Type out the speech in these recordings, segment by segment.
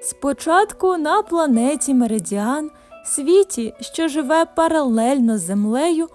Спочатку на планеті Меридіан, світі, що живе паралельно з землею,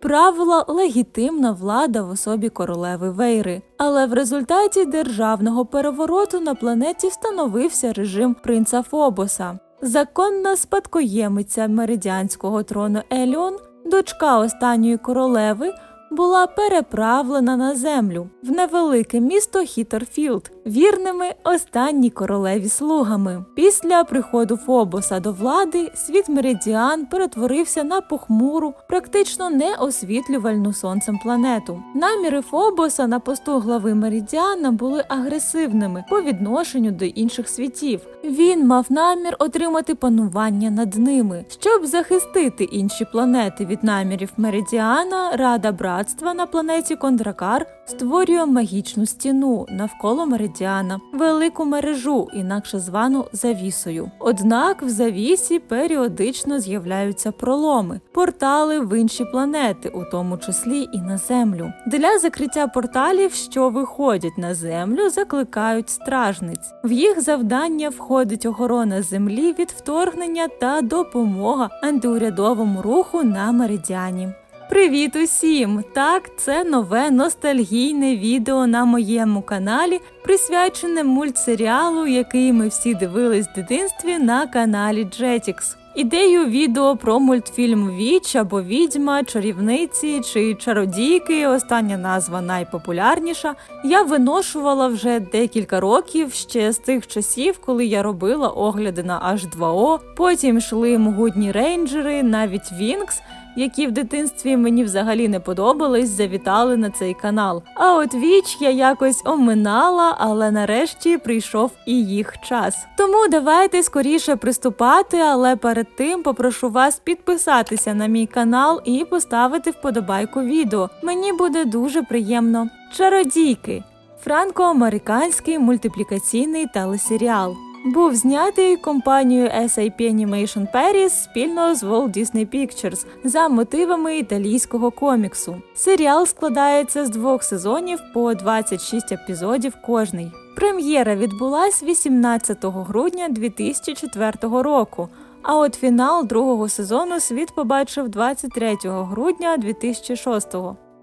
правила легітимна влада в особі королеви Вейри. Але в результаті державного перевороту на планеті встановився режим принца Фобоса. Законна спадкоємиця меридіанського трону Еліон, дочка останньої королеви, була переправлена на землю в невелике місто Хітерфілд вірними останній королеві слугами. Після приходу Фобоса до влади світ Меридіан перетворився на похмуру, практично неосвітлювальну сонцем планету. Наміри Фобоса на посту глави Меридіана були агресивними по відношенню до інших світів. Він мав намір отримати панування над ними, щоб захистити інші планети від намірів Меридіана. Рада братства на планеті Кондракар створює магічну стіну навколо Меридіана, велику мережу, інакше звану завісою. Однак в завісі періодично з'являються проломи, портали в інші планети, у тому числі і на землю. Для закриття порталів, що виходять на землю, закликають стражниць. В їх завдання входить охорона землі від вторгнення та допомога антиурядовому руху на меридіані. Привіт усім! Так, це нове ностальгійне відео на моєму каналі, присвячене мультсеріалу, який ми всі дивились в дитинстві на каналі Jetix. Ідею відео про мультфільм Віч або Відьма, чарівниці чи чародійки, остання назва найпопулярніша, я виношувала вже декілька років ще з тих часів, коли я робила огляди на H2O, потім йшли могутні рейнджери, навіть Вінкс які в дитинстві мені взагалі не подобались, завітали на цей канал. А от віч я якось оминала, але нарешті прийшов і їх час. Тому давайте скоріше приступати, але перед тим попрошу вас підписатися на мій канал і поставити вподобайку відео. Мені буде дуже приємно. Чародійки франко-американський мультиплікаційний телесеріал. Був знятий компанією SIP Animation Paris спільно з Walt Disney Pictures за мотивами італійського коміксу. Серіал складається з двох сезонів по 26 епізодів кожний. Прем'єра відбулась 18 грудня 2004 року. А от фінал другого сезону світ побачив 23 грудня 2006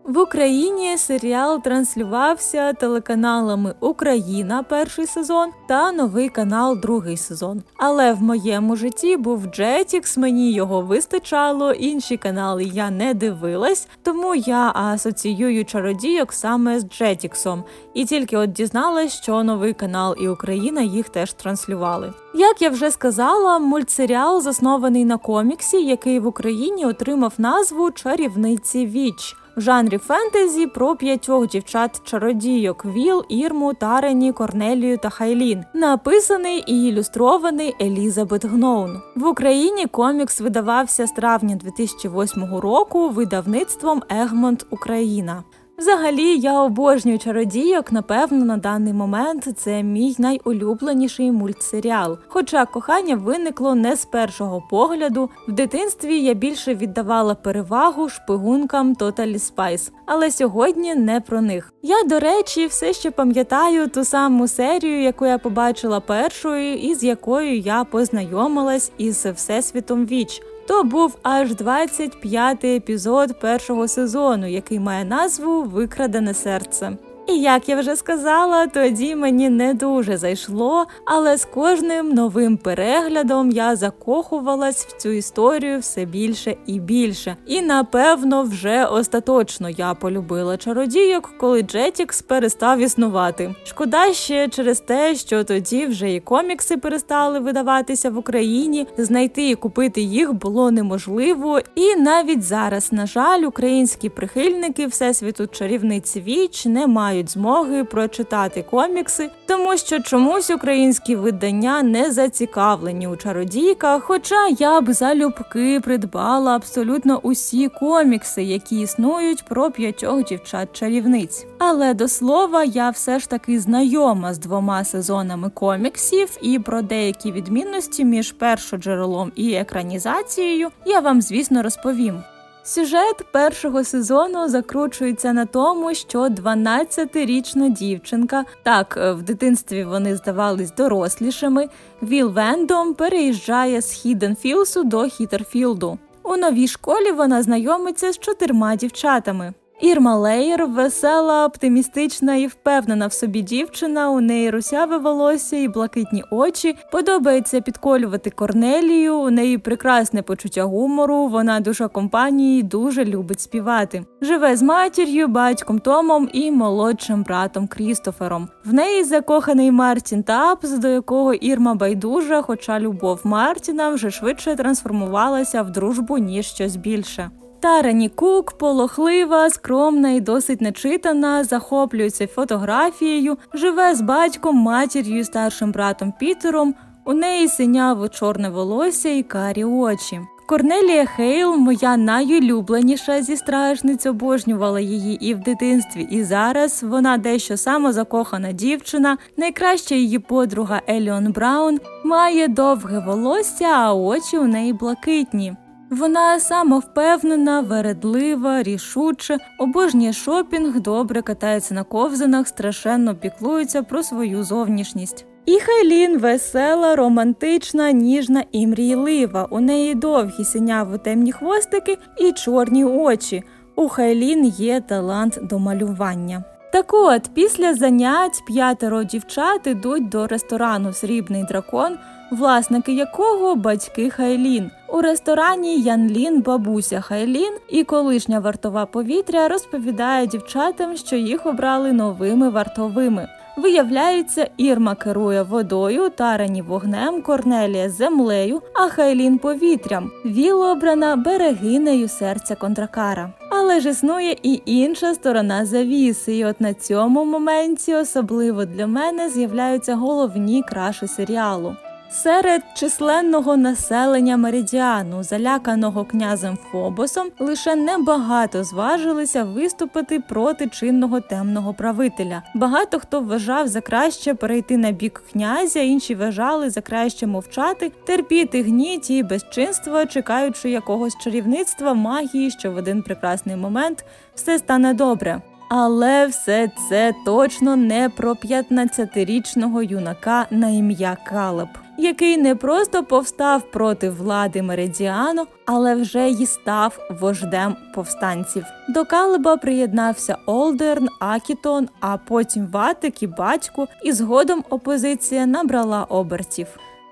в Україні серіал транслювався телеканалами Україна перший сезон та новий канал другий сезон. Але в моєму житті був Jetix, мені його вистачало, інші канали я не дивилась, тому я асоціюю чародійок саме з Jetix. І тільки от дізналась, що новий канал і Україна їх теж транслювали. Як я вже сказала, мультсеріал заснований на коміксі, який в Україні отримав назву Чарівниці Віч в жанрі фентезі про п'ятьох дівчат-чародійок Віл, Ірму, Тарені, Корнелію та Хайлін, написаний і ілюстрований Елізабет Гноун. В Україні комікс видавався з травня 2008 року видавництвом Егмонт Україна. Взагалі, я обожнюю чародійок. Напевно, на даний момент це мій найулюбленіший мультсеріал. Хоча кохання виникло не з першого погляду. В дитинстві я більше віддавала перевагу шпигункам Totally Spice. але сьогодні не про них. Я, до речі, все ще пам'ятаю ту саму серію, яку я побачила першою, і з якою я познайомилась із всесвітом віч. То був аж 25-й епізод першого сезону, який має назву Викрадене серце. І як я вже сказала, тоді мені не дуже зайшло, але з кожним новим переглядом я закохувалась в цю історію все більше і більше. І напевно, вже остаточно я полюбила чародійок, коли Джетікс перестав існувати. Шкода ще через те, що тоді вже і комікси перестали видаватися в Україні, знайти і купити їх було неможливо. І навіть зараз, на жаль, українські прихильники всесвіту чарівниць віч не мають мають змоги прочитати комікси, тому що чомусь українські видання не зацікавлені у чародійках. Хоча я б залюбки придбала абсолютно усі комікси, які існують про п'ятьох дівчат-чарівниць. Але до слова, я все ж таки знайома з двома сезонами коміксів, і про деякі відмінності між першоджерелом і екранізацією я вам, звісно, розповім. Сюжет першого сезону закручується на тому, що 12-річна дівчинка, так е, в дитинстві вони здавались дорослішими. Віл Вендом переїжджає з Хіденфілсу до Хітерфілду. У новій школі вона знайомиться з чотирма дівчатами. Ірма Леєр весела, оптимістична і впевнена в собі дівчина. У неї русяве волосся і блакитні очі. Подобається підколювати Корнелію. У неї прекрасне почуття гумору. Вона душа компанії, дуже любить співати. Живе з матір'ю, батьком Томом і молодшим братом Крістофером. В неї закоханий Мартін Тапс, до якого Ірма байдужа, хоча любов Мартіна вже швидше трансформувалася в дружбу ніж щось більше. Тарані Кук полохлива, скромна і досить нечитана, захоплюється фотографією, живе з батьком, матір'ю старшим братом Пітером. У неї синяво чорне волосся і карі очі. Корнелія Хейл, моя найулюбленіша зі стражниць, обожнювала її і в дитинстві, і зараз вона дещо самозакохана дівчина. Найкраща її подруга Еліон Браун має довге волосся, а очі у неї блакитні. Вона самовпевнена, вередлива, рішуча, обожнює шопінг, добре катається на ковзанах, страшенно піклується про свою зовнішність. І Хайлін весела, романтична, ніжна і мрійлива. У неї довгі синяво темні хвостики і чорні очі. У Хайлін є талант до малювання. Так от, після занять п'ятеро дівчат ідуть до ресторану Срібний дракон, власники якого батьки Хайлін. У ресторані Янлін, бабуся Хайлін і колишня вартова повітря розповідає дівчатам, що їх обрали новими вартовими. Виявляється, Ірма керує водою, Тарані вогнем, Корнелія землею, а Хайлін повітрям. Віл обрана берегинею серця контракара. Але ж існує і інша сторона завіси, і от на цьому моменті, особливо для мене, з'являються головні краші серіалу. Серед численного населення Меридіану, заляканого князем Фобосом, лише небагато зважилися виступити проти чинного темного правителя. Багато хто вважав за краще перейти на бік князя, інші вважали за краще мовчати, терпіти гніт і безчинство, чекаючи якогось чарівництва магії, що в один прекрасний момент все стане добре. Але все це точно не про 15-річного юнака на ім'я Калеб, який не просто повстав проти влади Меридіану, але вже й став вождем повстанців. До Калеба приєднався Олдерн, Акітон, а потім Ватик і батько, і згодом опозиція набрала обертів.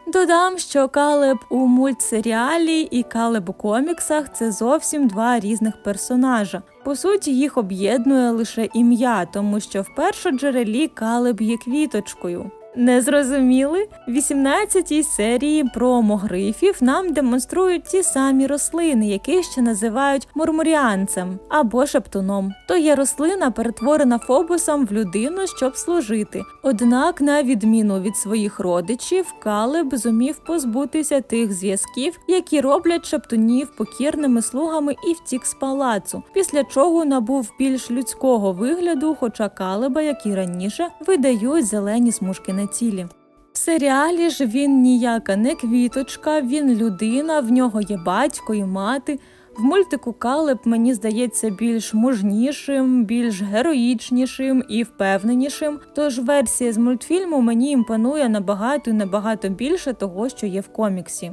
Додам, що Калеб у мультсеріалі і Калеб у коміксах це зовсім два різних персонажа. По суті, їх об'єднує лише ім'я, тому що в першоджерелі Калеб є квіточкою. Не зрозуміли? В 18-й серії про могрифів нам демонструють ті самі рослини, які ще називають мурмуріанцем або шептуном. То є рослина, перетворена фобусом в людину, щоб служити. Однак, на відміну від своїх родичів, Калеб зумів позбутися тих зв'язків, які роблять шептунів покірними слугами і втік з палацу, після чого набув більш людського вигляду, хоча Калеба, як і раніше, видають зелені смужки на тілі. В серіалі ж він ніяка не квіточка, він людина, в нього є батько і мати. В мультику Калеб мені здається більш мужнішим, більш героїчнішим і впевненішим. Тож версія з мультфільму мені імпонує набагато і набагато більше того, що є в коміксі.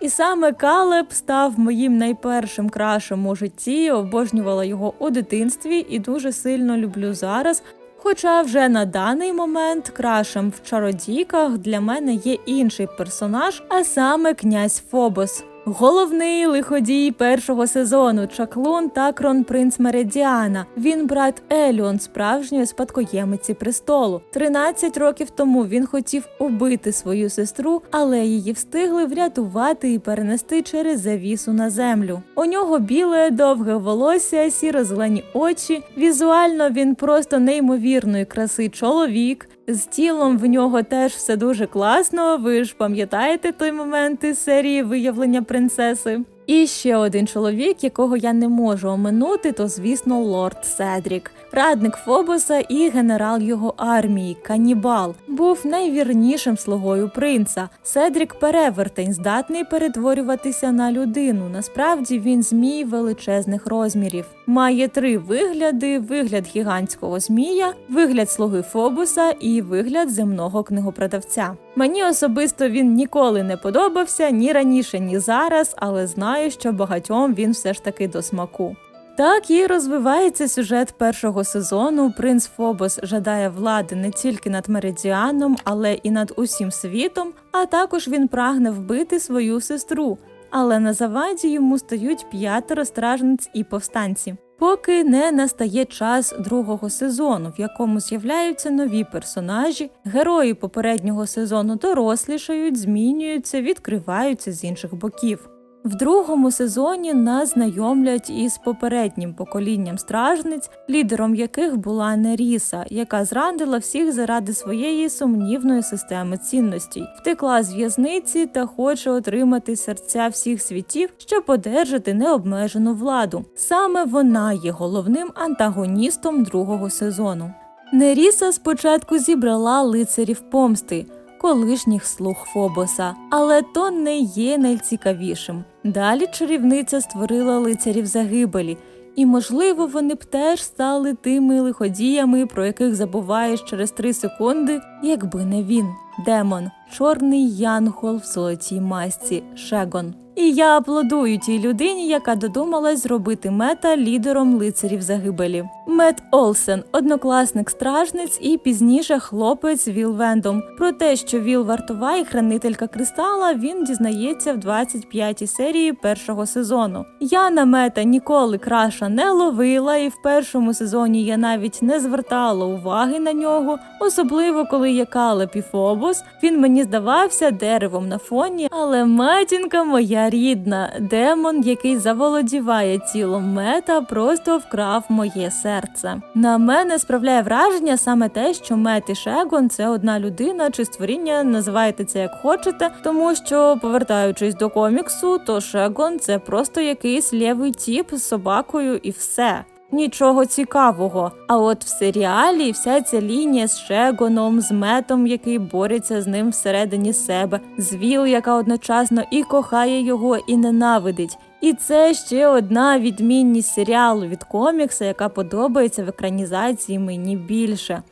І саме Калеб став моїм найпершим крашем у житті, обожнювала його у дитинстві і дуже сильно люблю зараз. Хоча вже на даний момент крашем в чародійках для мене є інший персонаж, а саме князь Фобос. Головний лиходій першого сезону Чаклун та кронпринц Меридіана. Він брат Еліон, справжньої спадкоємиці престолу. 13 років тому він хотів убити свою сестру, але її встигли врятувати і перенести через завісу на землю. У нього біле довге волосся, сіро-зелені очі. Візуально він просто неймовірної краси чоловік. З тілом в нього теж все дуже класно. Ви ж пам'ятаєте той момент із серії виявлення принцеси? І ще один чоловік, якого я не можу оминути, то звісно лорд Седрік, радник Фобоса і генерал його армії, канібал, був найвірнішим слугою принца. Седрік перевертень, здатний перетворюватися на людину. Насправді він змій величезних розмірів. Має три вигляди: вигляд гігантського змія, вигляд слуги Фобоса і вигляд земного книгопродавця. Мені особисто він ніколи не подобався ні раніше, ні зараз, але знаю, що багатьом він все ж таки до смаку. Так і розвивається сюжет першого сезону. Принц Фобос жадає влади не тільки над Меридіаном, але і над усім світом. А також він прагне вбити свою сестру. Але на заваді йому стають п'ятеро стражниць і повстанці. Поки не настає час другого сезону, в якому з'являються нові персонажі, герої попереднього сезону дорослішають, змінюються, відкриваються з інших боків. В другому сезоні нас знайомлять із попереднім поколінням стражниць, лідером яких була Неріса, яка зрадила всіх заради своєї сумнівної системи цінностей, втекла з в'язниці та хоче отримати серця всіх світів, щоб одержати необмежену владу. Саме вона є головним антагоністом другого сезону. Неріса спочатку зібрала лицарів помсти. Колишніх слуг Фобоса, але то не є найцікавішим. Далі чарівниця створила лицарів загибелі, і, можливо, вони б теж стали тими лиходіями, про яких забуваєш через три секунди, якби не він. Демон, чорний янгол в золотій масці Шегон. І я аплодую тій людині, яка додумалась зробити мета лідером лицарів загибелі. Мет Олсен, однокласник стражниць і пізніше хлопець Віл Вендом. Про те, що Віл вартова і хранителька кристала, він дізнається в 25-й серії першого сезону. Я на мета ніколи краша не ловила, і в першому сезоні я навіть не звертала уваги на нього, особливо коли є Калеп і Фобос. Він мені здавався деревом на фоні, але матінка моя рідна, демон, який заволодіває тілом мета, просто вкрав моє серце. На мене справляє враження саме те, що Мет і Шегон це одна людина чи створіння, називайте це як хочете, тому що, повертаючись до коміксу, то Шегон це просто якийсь лєвий тіп з собакою і все. Нічого цікавого. А от в серіалі вся ця лінія з Шегоном, з метом, який бореться з ним всередині себе, з Віл, яка одночасно і кохає його, і ненавидить. І це ще одна відмінність серіалу від комікса, яка подобається в екранізації мені більше.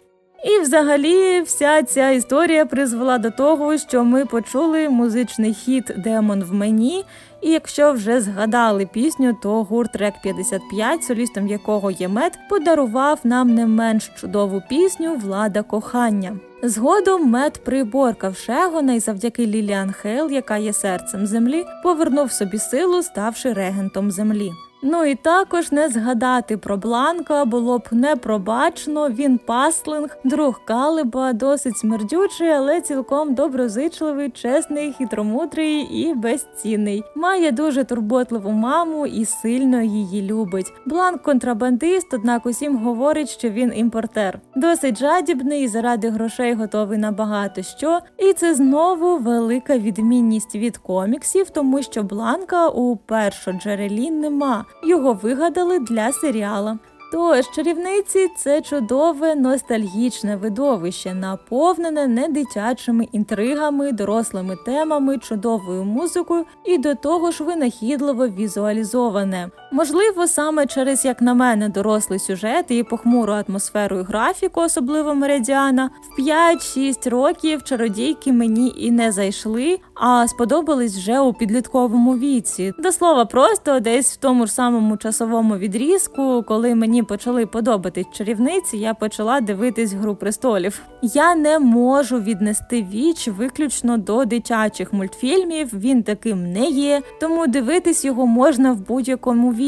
І, взагалі, вся ця історія призвела до того, що ми почули музичний хіт Демон в мені. І якщо вже згадали пісню, то гурт Рек 55, солістом якого є мед, подарував нам не менш чудову пісню Влада кохання. Згодом мед приборкав Шегона і завдяки Ліліан Хейл, яка є серцем землі, повернув собі силу, ставши регентом землі. Ну і також не згадати про Бланка було б непробачно. Він паслинг, друг Калиба, досить смердючий, але цілком доброзичливий, чесний, хитромудрий і безцінний. Має дуже турботливу маму і сильно її любить. Бланк контрабандист, однак усім говорить, що він імпортер. Досить жадібний заради грошей готовий на багато що. І це знову велика відмінність від коміксів, тому що Бланка у першоджерелі нема. Його вигадали для серіала. Тож чарівниці це чудове ностальгічне видовище, наповнене не дитячими інтригами, дорослими темами, чудовою музикою і до того ж винахідливо візуалізоване. Можливо, саме через, як на мене, дорослий сюжет і похмуру атмосферу і графіку, особливо меридіана, в 5-6 років чародійки мені і не зайшли, а сподобались вже у підлітковому віці. До слова, просто десь в тому ж самому часовому відрізку, коли мені почали подобатись чарівниці, я почала дивитись гру престолів. Я не можу віднести віч виключно до дитячих мультфільмів. Він таким не є, тому дивитись його можна в будь-якому віці.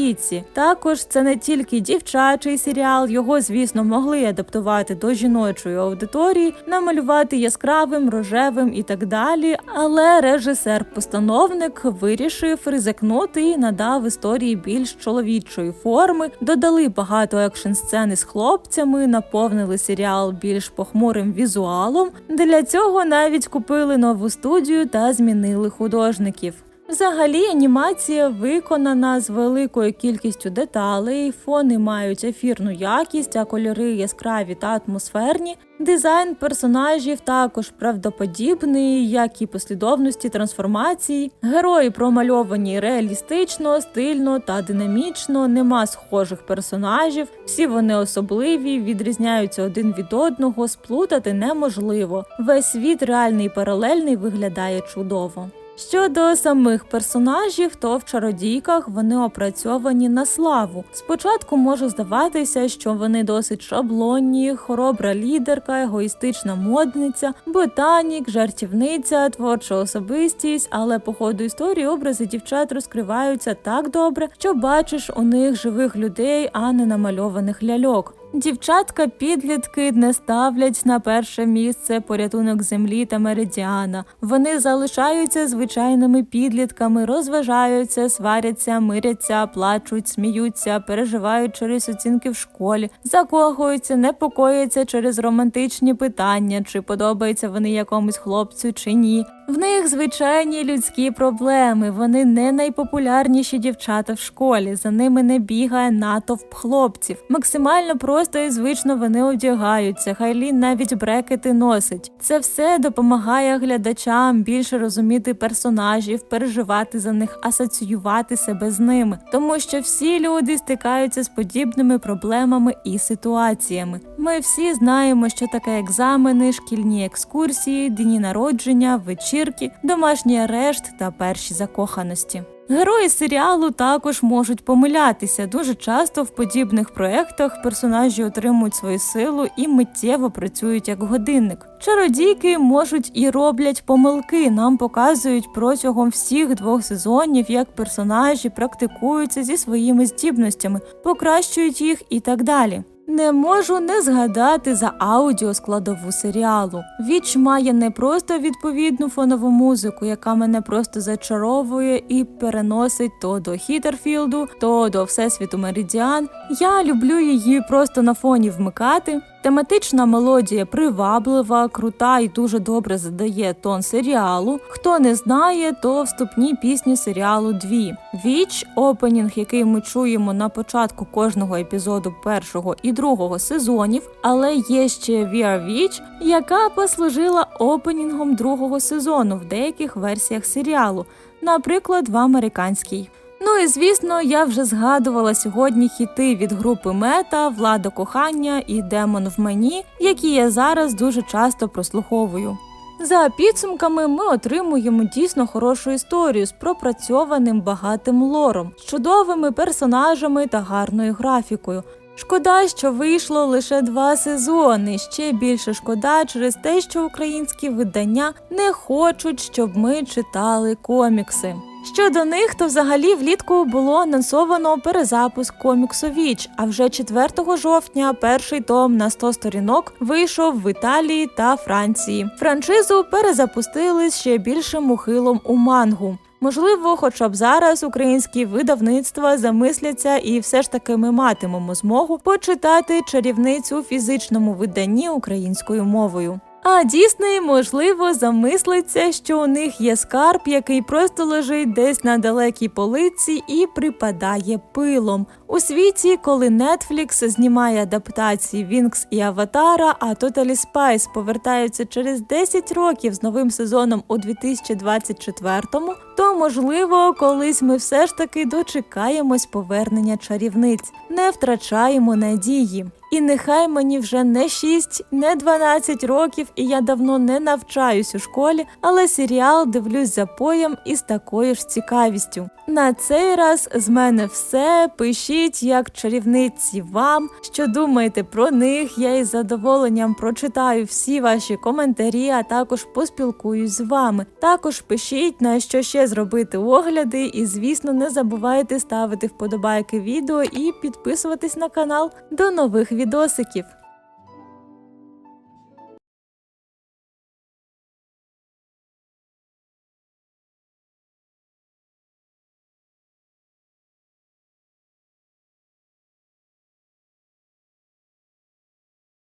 Також це не тільки дівчачий серіал, його, звісно, могли адаптувати до жіночої аудиторії, намалювати яскравим, рожевим і так далі. Але режисер-постановник вирішив ризикнути і надав історії більш чоловічої форми, додали багато екшн сцени з хлопцями, наповнили серіал більш похмурим візуалом. Для цього навіть купили нову студію та змінили художників. Взагалі, анімація виконана з великою кількістю деталей, фони мають ефірну якість, а кольори яскраві та атмосферні. Дизайн персонажів також правдоподібний, як і послідовності трансформації. Герої промальовані реалістично, стильно та динамічно, нема схожих персонажів, всі вони особливі, відрізняються один від одного, сплутати неможливо. Весь світ реальний і паралельний виглядає чудово. Щодо самих персонажів, то в чародійках вони опрацьовані на славу. Спочатку може здаватися, що вони досить шаблонні, хоробра лідерка, егоїстична модниця, ботанік, жартівниця, творча особистість, але по ходу історії образи дівчат розкриваються так добре, що бачиш у них живих людей, а не намальованих ляльок. Дівчатка підлітки не ставлять на перше місце порятунок землі та меридіана. Вони залишаються звичайними підлітками, розважаються, сваряться, миряться, плачуть, сміються, переживають через оцінки в школі, закохуються, непокояться через романтичні питання, чи подобаються вони якомусь хлопцю чи ні. В них звичайні людські проблеми. Вони не найпопулярніші дівчата в школі. За ними не бігає натовп хлопців. Максимально просто і звично вони одягаються. Хайлін навіть брекети носить. Це все допомагає глядачам більше розуміти персонажів, переживати за них, асоціювати себе з ними, тому що всі люди стикаються з подібними проблемами і ситуаціями. Ми всі знаємо, що таке екзамени, шкільні екскурсії, дні народження, вечірки, домашній арешт та перші закоханості. Герої серіалу також можуть помилятися. Дуже часто в подібних проєктах персонажі отримують свою силу і миттєво працюють як годинник. Чародійки можуть і роблять помилки. Нам показують протягом всіх двох сезонів, як персонажі практикуються зі своїми здібностями, покращують їх і так далі. Не можу не згадати за аудіоскладову серіалу. Віч має не просто відповідну фонову музику, яка мене просто зачаровує і переносить то до Хітерфілду, то до Всесвіту Меридіан. Я люблю її просто на фоні вмикати. Тематична мелодія приваблива, крута і дуже добре задає тон серіалу. Хто не знає, то вступні пісні серіалу дві. Віч опенінг, який ми чуємо на початку кожного епізоду першого і другого сезонів, але є ще We Witch, яка послужила опенінгом другого сезону в деяких версіях серіалу, наприклад, в американській. Ну і звісно, я вже згадувала сьогодні хіти від групи Мета, Влада кохання і Демон в мені, які я зараз дуже часто прослуховую. За підсумками, ми отримуємо дійсно хорошу історію з пропрацьованим багатим лором, з чудовими персонажами та гарною графікою. Шкода, що вийшло лише два сезони. Ще більше шкода через те, що українські видання не хочуть, щоб ми читали комікси. Щодо них, то взагалі влітку було анонсовано перезапуск коміксу Віч. А вже 4 жовтня перший том на 100 сторінок вийшов в Італії та Франції. Франшизу перезапустили з ще більшим ухилом у мангу. Можливо, хоча б зараз українські видавництва замисляться, і все ж таки ми матимемо змогу почитати чарівницю у фізичному виданні українською мовою. А Дісней, можливо, замислиться, що у них є скарб, який просто лежить десь на далекій полиці і припадає пилом. У світі, коли Netflix знімає адаптації Вінкс і Аватара, а Totally Spice повертаються через 10 років з новим сезоном у 2024-му, то можливо, колись ми все ж таки дочекаємось повернення чарівниць, не втрачаємо надії. І нехай мені вже не 6, не 12 років, і я давно не навчаюсь у школі, але серіал дивлюсь за поєм із такою ж цікавістю. На цей раз з мене все. Пишіть як чарівниці вам, що думаєте про них. Я із задоволенням прочитаю всі ваші коментарі, а також поспілкуюсь з вами. Також пишіть на що ще зробити огляди, і звісно, не забувайте ставити вподобайки відео і підписуватись на канал. До нових відосиків!